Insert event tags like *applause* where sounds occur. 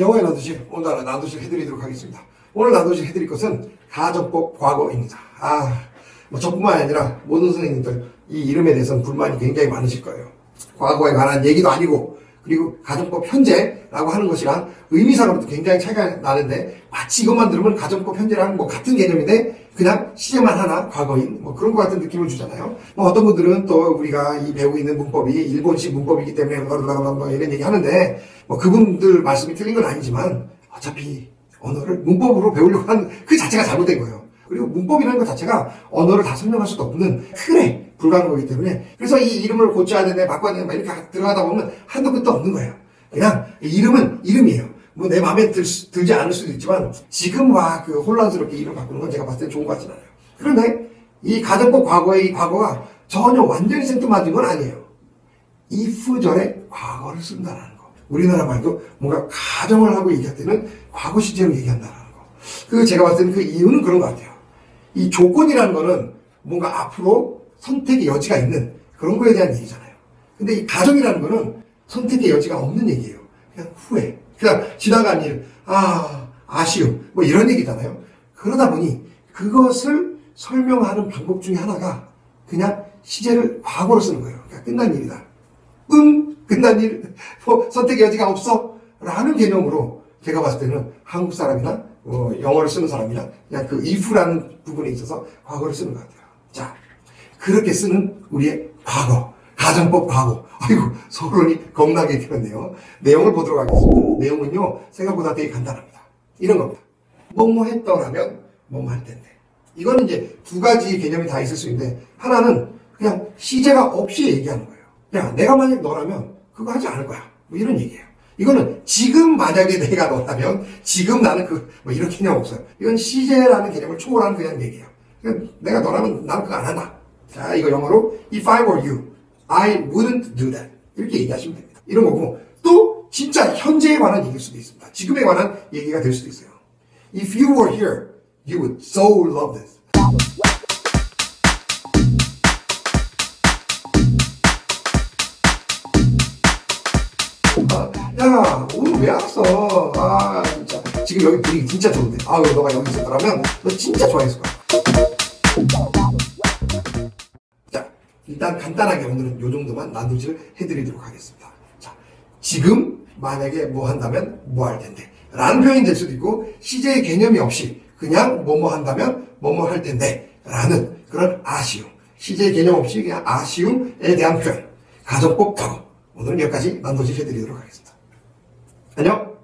영어의 난도질 오늘 난도질 해드리도록 하겠습니다. 오늘 난도질 해드릴 것은 가정법 과거입니다. 아, 뭐 저뿐만 아니라 모든 선생님들 이 이름에 대해서는 불만이 굉장히 많으실 거예요. 과거에 관한 얘기도 아니고 그리고 가정법 현재라고 하는 것이랑 의미상으로도 굉장히 차이가 나는데 마치 이것만 들으면 가정법 현재랑 뭐 같은 개념인데 그냥 시제만 하나 과거인 뭐 그런 것 같은 느낌을 주잖아요. 뭐 어떤 분들은 또 우리가 이 배우고 있는 문법이 일본식 문법이기 때문에 뭐 이런 얘기 하는데 뭐 그분들 말씀이 틀린 건 아니지만 어차피 언어를 문법으로 배우려고 하는 그 자체가 잘못된 거예요. 그리고 문법이라는 것 자체가 언어를 다 설명할 수도 없는 틀에 불과한 거기 때문에 그래서 이 이름을 고쳐야 되네 바꿔야 되네 이렇게 들어가다 보면 한도 끝도 없는 거예요. 그냥 이름은 이름이에요. 뭐 내 마음에 들, 들지 않을 수도 있지만 지금와 그 혼란스럽게 이름 바꾸는 건 제가 봤을 때 좋은 것 같진 않아요. 그런데 이 가정법 과거의 이 과거가 전혀 완전히 생뚱맞은 건 아니에요. if절에 과거를 쓴다는 거. 우리나라 말도 뭔가 가정을 하고 얘기할 때는 과거 시제로 얘기한다는 거. 그 제가 봤을 때는 그 이유는 그런 것 같아요. 이 조건이라는 거는 뭔가 앞으로 선택의 여지가 있는 그런 거에 대한 얘기잖아요. 근데 이 가정이라는 거는 선택의 여지가 없는 얘기예요. 그냥 후회. 그냥 지나간 일, 아, 아쉬움, 뭐 이런 얘기잖아요. 그러다 보니 그것을 설명하는 방법 중에 하나가 그냥 시제를 과거로 쓰는 거예요. 그러니까 끝난 일이다. 응, 끝난 일, *laughs* 뭐 선택의 여지가 없어. 라는 개념으로 제가 봤을 때는 한국 사람이나 어, 영어를 쓰는 사람이나 그냥 그 if라는 부분에 있어서 과거를 쓰는 것 같아요. 자, 그렇게 쓰는 우리의 과거, 가정법 과거. 아이고, 소론이 겁나게 길었네요. 내용을 보도록 하겠습니다. 내용은요, 생각보다 되게 간단합니다. 이런 겁니다. 뭐뭐 했더라면 뭐뭐 할 텐데. 이거는 이제 두 가지 개념이 다 있을 수 있는데, 하나는 그냥 시제가 없이 얘기하는 거예요. 야, 내가 만약 너라면 그거 하지 않을 거야. 뭐 이런 얘기예요. 이거는 지금 만약에 내가 너라면 지금 나는 그 뭐 이런 개념 없어요. 이건 시제라는 개념을 초월하는 그냥 얘기예요. 내가 너라면 나는 그거 안 한다. 자, 이거 영어로 If I were you, I wouldn't do that. 이렇게 얘기하시면 됩니다. 이런 거고 또 진짜 현재에 관한 얘기일 수도 있습니다. 지금에 관한 얘기가 될 수도 있어요. If you were here, you would so love this. 아, 야, 오늘 왜 왔어? 아, 진짜. 지금 여기 분위기 진짜 좋은데. 아유, 너가 여기 있었더라면 너 진짜 좋아했을 거야. 일단 간단하게 오늘은 요 정도만 나누지를 해드리도록 하겠습니다. 자, 지금 만약에 뭐 한다면 뭐 할 텐데. 라는 표현이 될 수도 있고, 시제의 개념이 없이 그냥 뭐뭐 한다면 뭐뭐 할 텐데. 라는 그런 아쉬움. 시제의 개념 없이 그냥 아쉬움에 대한 표현. 가정법 과거. 오늘은 여기까지 난도질 해드리도록 하겠습니다. 안녕!